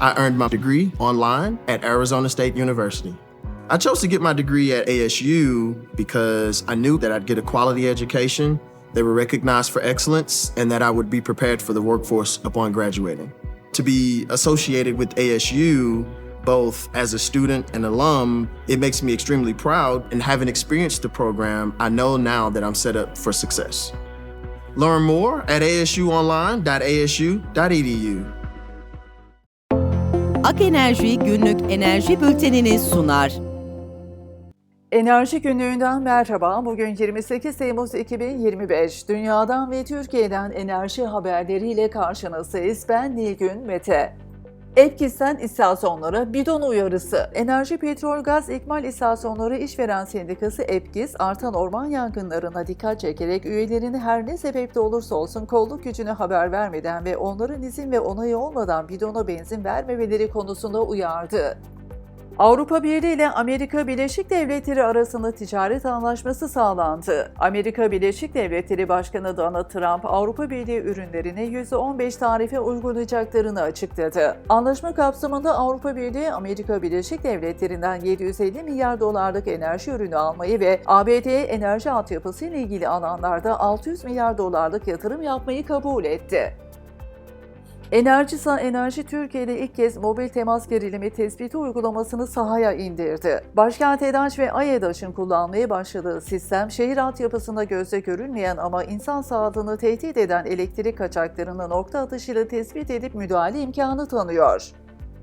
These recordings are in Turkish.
I earned my degree online at Arizona State University. I chose to get my degree at ASU because I knew that I'd get a quality education, they were recognized for excellence, and that I would be prepared for the workforce upon graduating. To be associated with ASU, both as a student and alum, it makes me extremely proud. And having experienced the program, I know now that I'm set up for success. Learn more at asuonline.asu.edu. Ak Enerji günlük enerji bültenini sunar. Enerji günlüğünden merhaba. Bugün 28 Temmuz 2025. Dünyadan ve Türkiye'den enerji haberleriyle karşınızdayız. Ben Nilgün Mete. Etkisten istasyonlara bidon uyarısı. Enerji Petrol Gaz İkmal İstasyonları İşveren Sendikası EPGİS, artan orman yangınlarına dikkat çekerek üyelerini her ne sebeple olursa olsun kolluk gücüne haber vermeden ve onların izin ve onayı olmadan bidona benzin vermemeleri konusunda uyardı. Avrupa Birliği ile Amerika Birleşik Devletleri arasında ticaret anlaşması sağlandı. Amerika Birleşik Devletleri Başkanı Donald Trump, Avrupa Birliği ürünlerine %15 tarife uygulayacaklarını açıkladı. Anlaşma kapsamında Avrupa Birliği, Amerika Birleşik Devletleri'nden 750 milyar dolarlık enerji ürünü almayı ve ABD'ye enerji altyapısı ile ilgili alanlarda 600 milyar dolarlık yatırım yapmayı kabul etti. Enerjisa Enerji Türkiye ile ilk kez mobil temas gerilimi tespiti uygulamasını sahaya indirdi. Başkent EDAŞ ve AYEDAŞ'ın kullanmaya başladığı sistem, şehir altyapısında gözle görülmeyen ama insan sağlığını tehdit eden elektrik kaçaklarını nokta atışıyla tespit edip müdahale imkanı tanıyor.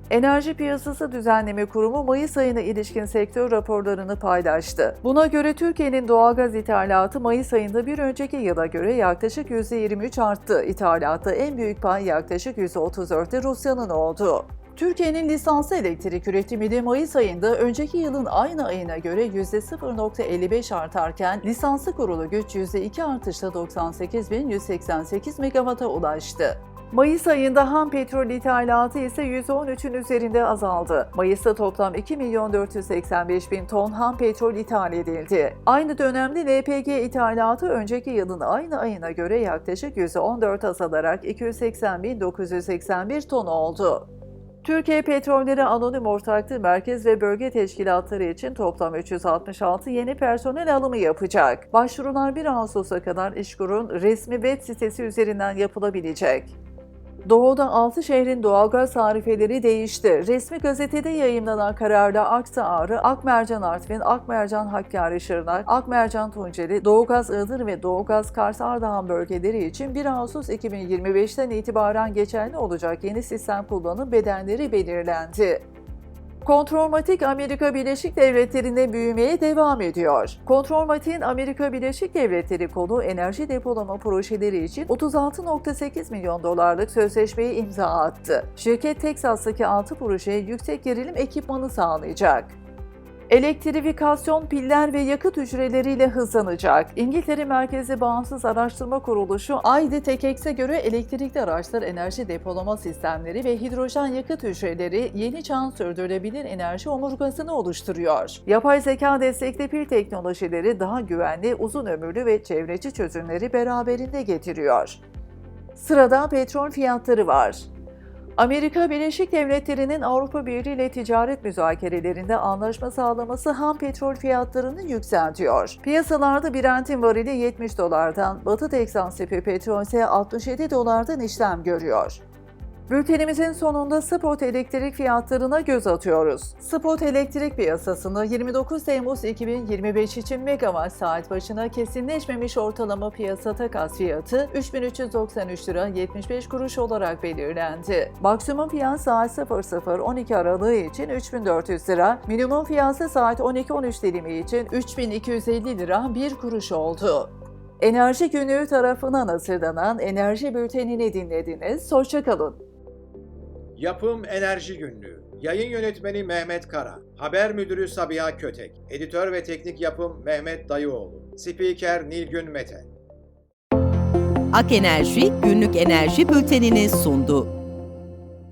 Enerji Piyasası Düzenleme Kurumu Mayıs ayına ilişkin sektör raporlarını paylaştı. Buna göre Türkiye'nin doğalgaz ithalatı Mayıs ayında bir önceki yıla göre yaklaşık %23 arttı. İthalatta en büyük pay yaklaşık %34'te Rusya'nın oldu. Türkiye'nin lisanslı elektrik üretimi de Mayıs ayında önceki yılın aynı ayına göre %0.55 artarken lisanslı kurulu güç %2 artışla 98.188 megawata ulaştı. Mayıs ayında ham petrol ithalatı ise %13'ün üzerinde azaldı. Mayıs'ta toplam 2 milyon 485 bin ton ham petrol ithal edildi. Aynı dönemde LPG ithalatı önceki yılın aynı ayına göre yaklaşık %14 azalarak 280 bin 981 ton oldu. Türkiye Petrolleri Anonim Ortaklığı Merkez ve Bölge Teşkilatları için toplam 366 yeni personel alımı yapacak. Başvurular 1 Ağustos'a kadar İşkur'un resmi web sitesi üzerinden yapılabilecek. Doğu'da 6 şehrin doğalgaz tarifeleri değişti. Resmi gazetede yayımlanan kararda Aksa Ağrı, Akmercan Artvin, Akmercan Hakkari Şırnak, Akmercan Tunceli, Doğugaz Iğdır ve Doğugaz Kars Ardahan bölgeleri için 1 Ağustos 2025'ten itibaren geçerli olacak yeni sistem kullanım bedenleri belirlendi. Kontrolmatik Amerika Birleşik Devletleri'nde büyümeye devam ediyor. Kontrolmatik'in Amerika Birleşik Devletleri kolu enerji depolama projeleri için 36.8 milyon dolarlık sözleşmeyi imza attı. Şirket Teksas'taki 6 projeye yüksek gerilim ekipmanı sağlayacak. Elektrifikasyon piller ve yakıt hücreleriyle hızlanacak. İngiltere merkezi bağımsız araştırma kuruluşu IDTECX'e göre elektrikli araçlar enerji depolama sistemleri ve hidrojen yakıt hücreleri yeni çağın sürdürülebilir enerji omurgasını oluşturuyor. Yapay zeka destekli pil teknolojileri daha güvenli, uzun ömürlü ve çevreci çözümleri beraberinde getiriyor. Sırada petrol fiyatları var. Amerika Birleşik Devletleri'nin Avrupa Birliği ile ticaret müzakerelerinde anlaşma sağlaması ham petrol fiyatlarını yükseltiyor. Piyasalarda Brent'in varili 70 dolardan, Batı Teksas tipi petrol ise 67 dolardan işlem görüyor. Bültenimizin sonunda spot elektrik fiyatlarına göz atıyoruz. Spot elektrik piyasasını 29 Temmuz 2025 için megawatt saat başına kesinleşmemiş ortalama piyasa takas fiyatı 3393 lira 75 kuruş olarak belirlendi. Maksimum fiyat saat 00-12 aralığı için 3400 lira, minimum fiyatı saat 12-13 dilimi için 3250 lira 1 kuruş oldu. Enerji Günlüğü tarafından hazırlanan Enerji Bülteni'ni dinlediniz. Hoşçakalın. Yapım Enerji Günlüğü. Yayın yönetmeni Mehmet Kara. Haber müdürü Sabiha Kötek. Editör ve teknik yapım Mehmet Dayıoğlu. Spiker Nilgün Mete. Ak Enerji günlük enerji bültenini sundu.